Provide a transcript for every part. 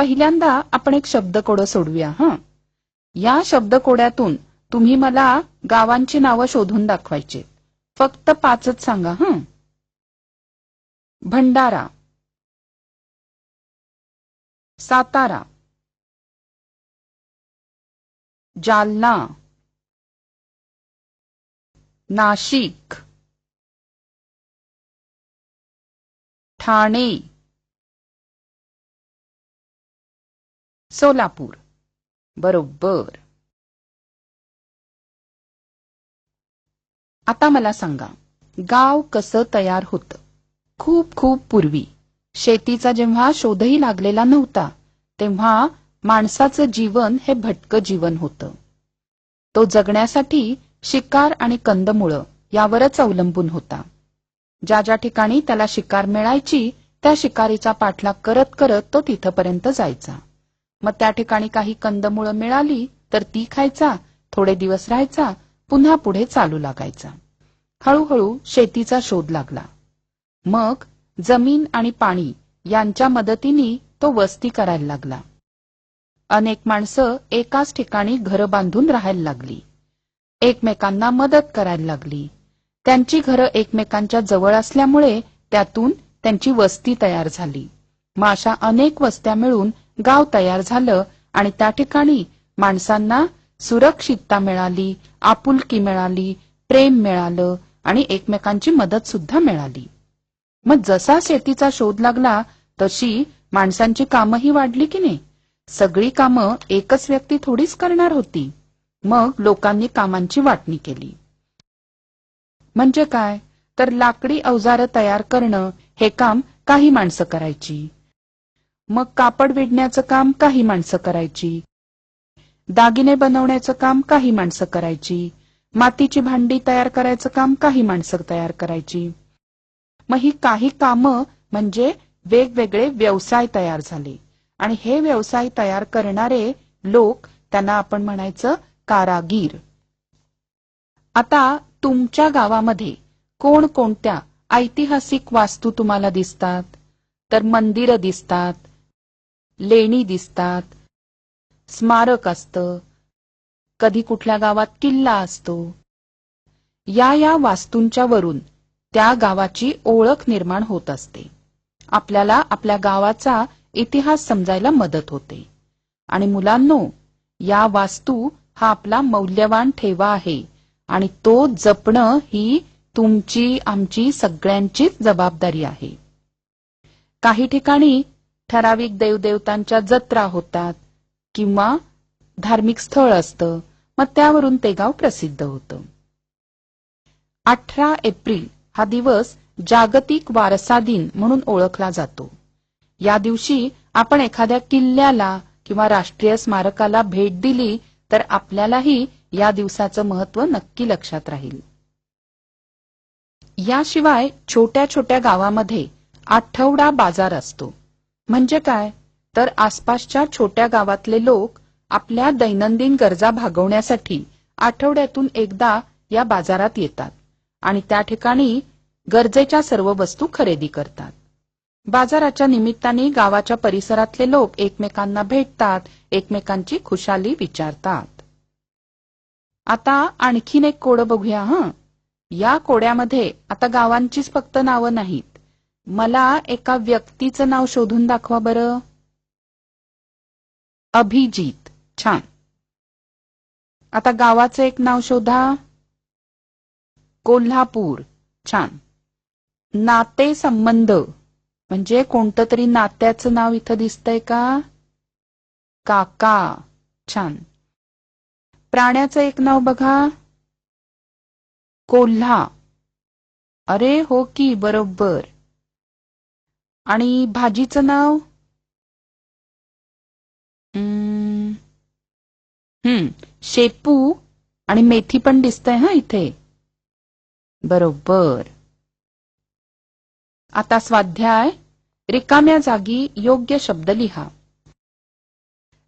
पहिल्यांदा आपण एक शब्दकोडं सोडूया हं. या शब्दकोड्यातून तुम्ही मला गावांची नावं शोधून दाखवायची फक्त पाचच सांगा हं. भंडारा सातारा जालना नाशिक ठाणे सोलापूर. बरोबर. आता मला सांगा गाव कसं तयार होतं? खूप खूप पूर्वी. शेतीचा जेव्हा शोधही लागलेला नव्हता तेव्हा माणसाचं जीवन हे भटकं जीवन होतं. तो जगण्यासाठी शिकार आणि कंदमुळं यावरच अवलंबून होता. ज्या ज्या ठिकाणी त्याला शिकार मिळायची त्या शिकारीचा पाठलाग करत करत तो तिथपर्यंत जायचा. मग त्या ठिकाणी काही कंदमुळं मिळाली तर ती खायचा थोडे दिवस राहायचा पुन्हा पुढे चालू लागायचा. हळूहळू शेतीचा शोध लागला. मग जमीन आणि पाणी यांच्या मदतीने तो वस्ती करायला लागला. अनेक माणसं एकाच ठिकाणी घरं बांधून राहायला लागली. एकमेकांना मदत करायला लागली. त्यांची घरं एकमेकांच्या जवळ असल्यामुळे त्यातून त्यांची वस्ती तयार झाली. मग अशा अनेक वस्त्या मिळून गाव तयार झालं आणि त्या ठिकाणी माणसांना सुरक्षितता मिळाली आपुलकी मिळाली प्रेम मिळालं आणि एकमेकांची मदत सुद्धा मिळाली. मग जसा शेतीचा शोध लागला तशी माणसांची कामंही वाढली की नाही? सगळी कामं एकच व्यक्ती थोडीच करणार होती. मग लोकांनी कामांची वाटणी केली. म्हणजे काय? तर लाकडी अवजारं तयार करणं हे काम काही माणसं करायची. मग कापड विणण्याचं काम काही माणसं करायची. दागिने बनवण्याचं काम काही माणसं करायची. मातीची भांडी तयार करायचं काम काही माणसं तयार करायची. मग ही काही कामं म्हणजे वेगवेगळे व्यवसाय तयार झाले. आणि हे व्यवसाय तयार करणारे लोक त्यांना आपण म्हणायचं कारागीर. आता तुमच्या गावामध्ये कोणकोणत्या ऐतिहासिक वास्तू तुम्हाला दिसतात? तर मंदिरं दिसतात लेणी दिसतात. स्मारक असतं. कधी कुठल्या गावात किल्ला असतो. या या वास्तूंच्या वरून त्या गावाची ओळख निर्माण होत असते. आपल्याला आपल्या गावाचा इतिहास समजायला मदत होते. आणि मुलांनो या वास्तू हा आपला मौल्यवान ठेवा आहे आणि तो जपणं ही तुमची आमची सगळ्यांचीच जबाबदारी आहे. काही ठिकाणी ठराविक देवदेवतांच्या जत्रा होतात किंवा धार्मिक स्थळ असतं. मग त्यावरून ते गाव प्रसिद्ध होतं. अठरा एप्रिल हा दिवस जागतिक वारसा दिन म्हणून ओळखला जातो. या दिवशी आपण एखाद्या किल्ल्याला किंवा राष्ट्रीय स्मारकाला भेट दिली तर आपल्यालाही या दिवसाचं महत्त्व नक्की लक्षात राहील. याशिवाय छोट्या छोट्या गावामध्ये आठवडा बाजार असतो. म्हणजे काय? तर आसपासच्या छोट्या गावातले लोक आपल्या दैनंदिन गरजा भागवण्यासाठी आठवड्यातून एकदा या बाजारात येतात आणि त्या ठिकाणी गरजेच्या सर्व वस्तू खरेदी करतात. बाजाराच्या निमित्ताने गावाच्या परिसरातले लोक एकमेकांना भेटतात एकमेकांची खुशाली विचारतात. आता आणखीन एक कोड बघूया हं? या कोड्यामध्ये आता गावांचीच फक्त नावं नाहीत. मला एका व्यक्तीचं नाव शोधून दाखवा बरं. अभिजीत. छान. आता गावाचं एक नाव शोधा. कोल्हापूर. छान. नाते संबंध म्हणजे कोणतं तरी नात्याचं नाव इथं दिसतंय का? काका. छान. प्राण्याचं एक नाव बघा. कोल्हा. अरे हो की बरोबर. आणि भाजीचं नाव? हम्म. शेपू आणि मेथी पण दिसतंय हा इथे. बरोबर. आता स्वाध्याय रिकाम्या जागी योग्य शब्द लिहा.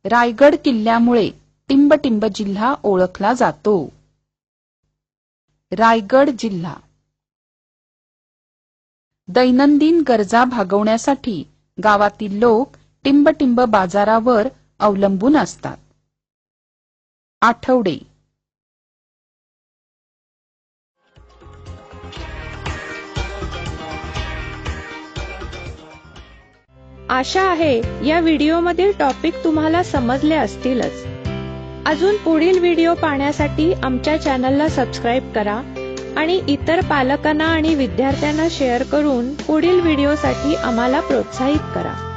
रायगड किल्ल्यामुळे टिंबटिंब जिल्हा ओळखला जातो. रायगड जिल्हा. दैनंदिन गरजा भागवण्यासाठी गावातील लोक टिंबटिंब बाजारावर अवलंबून असतात. आठवडे. आशा आहे या व्हिडिओमधील टॉपिक तुम्हाला समजले असतीलच. अजून पुढील व्हिडिओ पाहण्यासाठी आमच्या चॅनलला सबस्क्राईब करा. आणि इतर पालकांना आणि विद्यार्थ्यांना शेअर करून पुढील व्हिडिओसाठी आम्हाला प्रोत्साहित करा.